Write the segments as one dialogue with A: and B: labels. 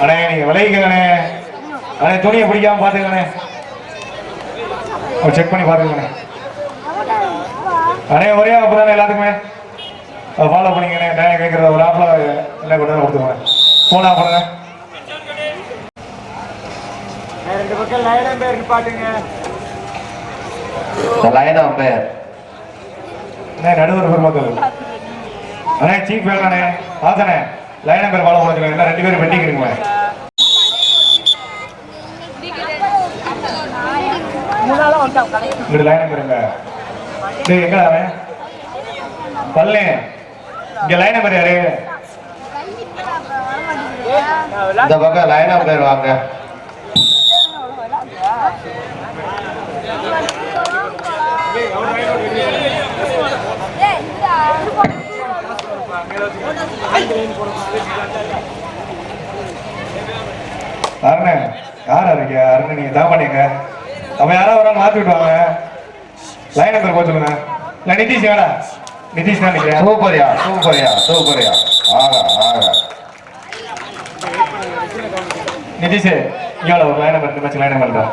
A: அண்ணே நீங்க விளைவிக்கங்கண்ணே அண்ணே துணியை பிடிக்காம பாத்துக்கண்ணே செக் பண்ணி பாத்துக்கண்ணே அண்ணே ஒரே ஆப் தானே எல்லாத்துக்குமே? ஃபாலோ பண்ணிக்கண்ணே நான் கேட்குறத ஒரு ஆப்ல எல்லாம் கொண்டு வந்து கொடுத்துருங்க. ஃபோன் ஆஃப் பண்ணுங்க. ரெண்டு பக்கம் லைனம் பேர் பாட்டுங்க
B: லைன் அம்பையர்
A: அண்ணே நடுவர் பெருமக்கள் அண்ணே சீஃப் வேணாண்ணே ஆசனே லைன் நம்பர் ஃபாலோ பண்ணுங்க எல்லாம் ரெண்டு பேரும் பெண்டிங் இருக்குமே இங்க லைன் நம்பர் எங்க? டேய் எங்க அவன் பல்லே. இங்க லைன் நம்பர் யாரு?
B: இந்த பக்கம் லைன் அம்பையர் வாங்க.
A: அருணே யார் இருக்கீங்க அருண் நீங்க தான் பண்ணீங்க. அவன் யாராவது ஒரு ஆள் மாத்தி விட்டுவாங்க. லைன் நம்பர் போக சொல்லுங்க. இல்ல நிதிஷ் வேடா நிதிஷ் தான் நிக்கிறேன்.
B: சூப்பரியா சூப்பரியா சூப்பரியா ஆகா ஆகா.
A: நிதிஷ் இங்க வாடா, ஒரு line number match line number தான்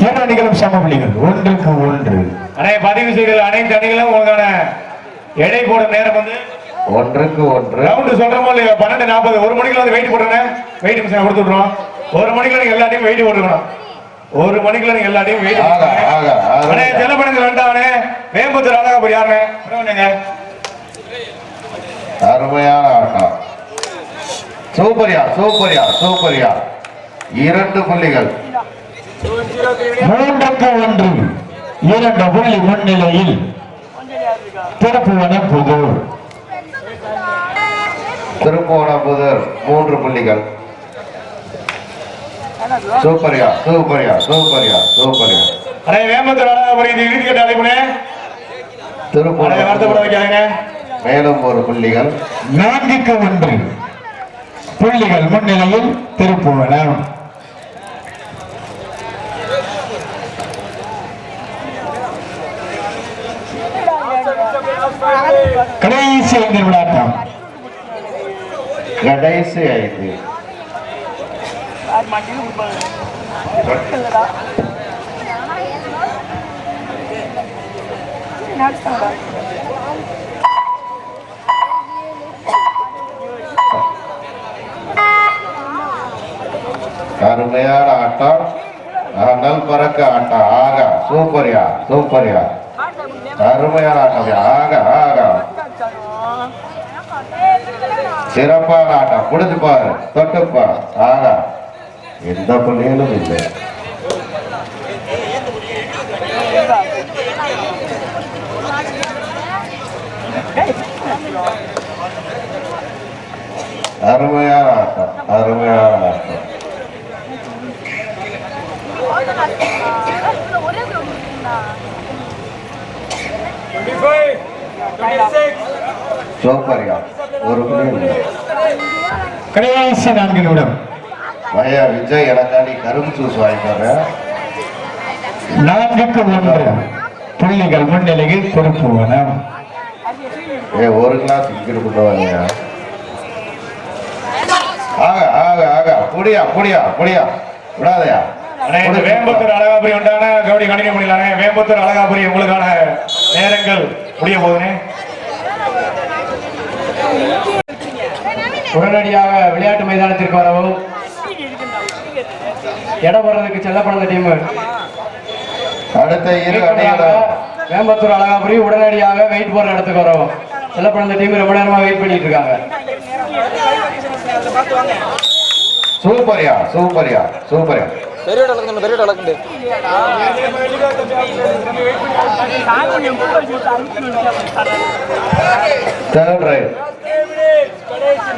C: இரண்டு அணிகளும் சம புள்ளிகள் ஒன்றுக்கு ஒன்று.
A: அண்ணே பதிவு செய்கிற அனைத்து அணிகளும் உங்களுக்கான எடை போடும் நேரம் வந்து
B: ஒன்றுக்கு ஒன்று.
A: ரவுண்டு சொல்றோமோ இல்லையா? பன்னெண்டு நாற்பது. ஒரு மணிக்குள்ள வந்து வெயிட் போடுறேன் வெயிட் மிஷின் கொடுத்து விட்றோம் ஒரு மணிக்குள்ள நீங்க எல்லாத்தையும் வெயிட் போட்டுக்கணும். ஒரு மணிக்குள்ள நீங்க எல்லாத்தையும் வெயிட் அண்ணே
B: ஆகா
A: செல்லப்பணங்கள் வேண்டாவனே வேம்பத்தூர் அழகா போய் நீங்க
B: அருமையான ஆட்டம். சூப்பரியா சூப்பரியா சூப்பரியா. இரண்டு புள்ளிகள்.
C: மூன்றுக்கு ஒன்று இரண்டு புள்ளி முன்னிலையில் திருப்புவன புதூர்.
B: திருப்போணபுதூர் மூன்று புள்ளிகள். சூப்பரியா சூப்பரியா சூப்பரியா சூப்பரியா.
A: அண்ணே வேம்பத்தூர் அழகா போய் இந்த இறுதி கட்ட அழைப்புனே அண்ணே வருத்தப்பட வைக்காதீங்க.
B: மேலும் ஒரு புள்ளிகள்.
C: நான்குக்கு ஒன்று. புள்ளிகள் முன்னிலையில் திருப்புவனம். கடைசி ஐந்து விளையாட்டம்
B: கடைசி ஐந்து. அருமையான ஆட்டம். நல் பறக்க ஆட்டம். ஆகா சூப்பர்யா சூப்பர்யா அருமையான ஆட்டம் ஆகா ஆகா. சிறப்பான ஆட்டம். முடிஞ்சு பாரு. தொட்டுப்பா. ஆகா. எந்த பிள்ளைகளும் இல்லை. அருமையான ஆட்டம். அருமையான சூப்பரியா ஒரு
C: கடைசி நான்கு நிமிடம்
B: பையா விஜய் எனக்காண்டி கரும்பு ஜூஸ் வாங்கிட்டாரு?
C: நான்குக்கு ஒன்று. புள்ளிகள் முன்னிலையில் திருப்புவனம்
B: ஏ ஒரு கிளாஸ் இங்கிட்டு கொண்டு வாங்க ஆக ஆக ஆக. புடியா புடியா புடியா. விடாதயா.
A: வேம்பத்தூர் அழகாபுரி உண்டான கபடி கணிக்க முடியலானே வேம்பத்தூர் அழகாபுரி உங்களுக்கான நேரங்கள் முடிய போகுதுனே
D: உடனடியாக விளையாட்டு மைதானத்திற்கு வரவும். இடம் போடுறதுக்கு செல்லப்படுற டீம்
B: அடுத்த இரு
D: வேம்பத்தூர் அழகாபுரி உடனடியாக வெயிட் போடுற இடத்துக்கு வரவும். செல்லப்படுற டீம் ரொம்ப நேரமா வெயிட் பண்ணிட்டு இருக்காங்க.
B: சூப்பரியா சூப்பரியா சூப்பரியா.
E: பெரிய அளவுக்கு பெரிய அளவுக்கு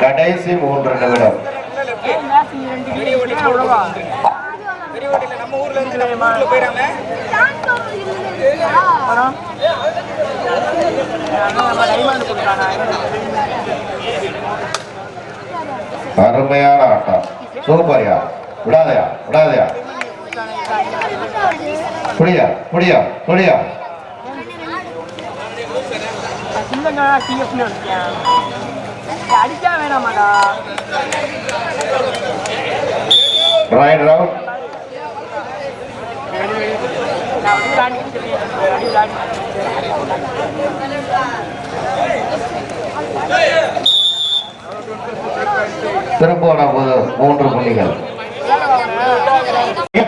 B: கடைசி மூன்று நிமிடம்.
E: நம்ம ஊர்ல இருந்து நம்ம ஊர்ல போயிடாம
B: அருமையான ஆட்டம். சூப்பர்யா. விடாதயா விடாதயா. புடியா புடியா புடியா
F: அடிச்சா வேணாமாடா
B: ரைட் ரவுட் திருப்போன மூன்று புள்ளிகள்.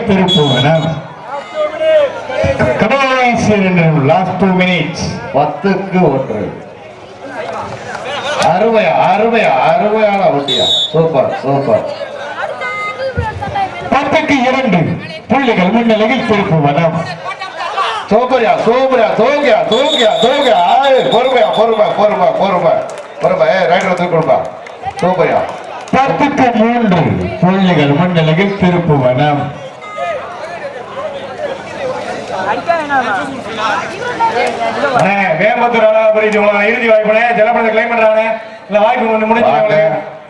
C: திருப்போன லாஸ்ட் டூ மினிட்ஸ்
B: பத்துக்கு ஒன்று. அருமையா அருமையா அருமையான ஒட்டியா சூப்பர் சூப்பர்.
C: பத்துக்கு இரண்டு. புள்ளிகள் முன்னிலையில் திருப்புவனம்
B: சூப்பரியா சூப்பரியா தூக்கியா தூக்கியா தூக்கியா ஆய், பொறுமையா பொறுமை பொறுமை பொறுமை. பொறுமை. ஏ
C: பத்துக்கு மூன்று. புள்ளிகள் முன்னிலையில்
A: வேம்பத்தூர் அழகாபுரி இறுதி வாய்ப்புனே ஜலப்படத்தை கிளைம் பண்றானே இல்ல வாய்ப்பு ஒண்ணு
B: வாங்க.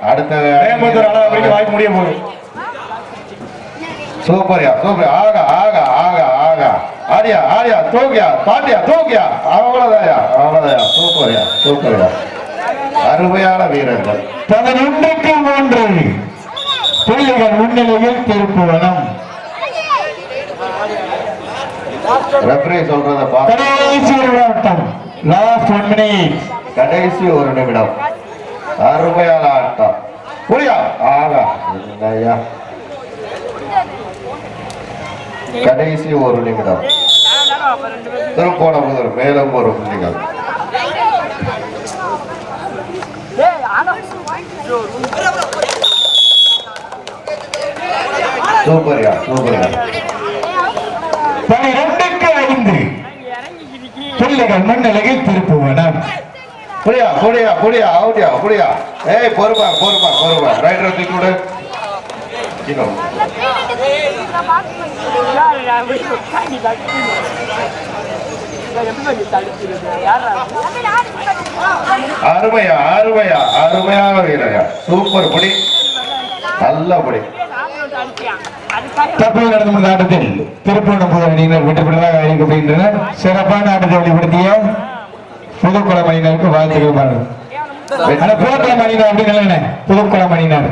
B: அடுத்த
A: வேம்பத்தூர் அழகாபுரிக்கு வாய்ப்பு முடிய போகுது.
B: சூப்பரியா சூப்பர் ஆகா ஆகா ஆகா ஆகா. ஆடியா ஆடியா தூக்கியா பாட்டியா தூக்கியா. அவ்வளவுதாயா அவ்வளவுதாயா சூப்பரியா சூப்பரியா. அருமையான வீரர்கள்.
C: பதினொன்றுக்கு மூன்று புள்ளிகள் முன்னிலையில் திருப்புவனம்.
B: ரெஃபரி சொல்றத
C: கடைசி ஆட்டம். லாஸ்ட் ஒன் மினிட்
B: கடைசி ஒரு நிமிடம். அருமையான ஆட்டம். புரியா? ஆகா என்னய்யா கடைசி ஒரு நிமிடம். திருப்போன முதல் மேலும் ஒரு புள்ளிகள் சூப்பரியா சூப்பரியா.
C: புள்ளிகள் முன்னிலையில் திருப்புவனம்
B: புரியா புரியா புரியா அவுட்டியா புரியா. ஏய் பொறுப்பா பொறுப்பா பொறுப்பா. ரைட் தூக்கி
F: கூட.
B: அருமையா அருமையா அருமையான வீரயா சூப்பர் புடி நல்ல புடி
C: தற்போது நடந்து முடிந்த ஆட்டத்தில் திருப்பூணம் புது அணியினர் வெற்றி பெற்றதாக அறிவிக்கப்படுகின்றனர் சிறப்பான ஆட்டத்தை வெளிப்படுத்திய புதுக்குளம் அணியினருக்கு வாழ்த்துக்கள் பாருங்கள் புதுக்குளம் அணியினர் அப்படின்னு இல்லைண்ணே புதுக்குளம் அணியினர்.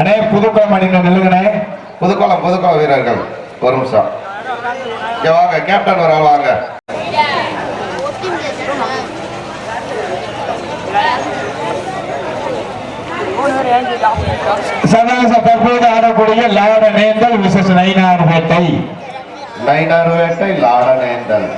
C: அண்ணே புதுக்குளம் அணியினர் நில்லுங்கண்ணே.
B: புதுக்கோளம் புதுக்கோளம் வீரர்கள். ஒரு நிமிஷம். வாங்க கேப்டன் ஒரு ஆள் வாங்க.
F: பேர் ஏஞ்சிட்டான்.
C: சதாச தற்போது ஆடக்கூடிய லாட நேந்தல் விசேஷ நயினார் வேட்டை.
B: நைனார் வேட்டை லாடனேந்தல்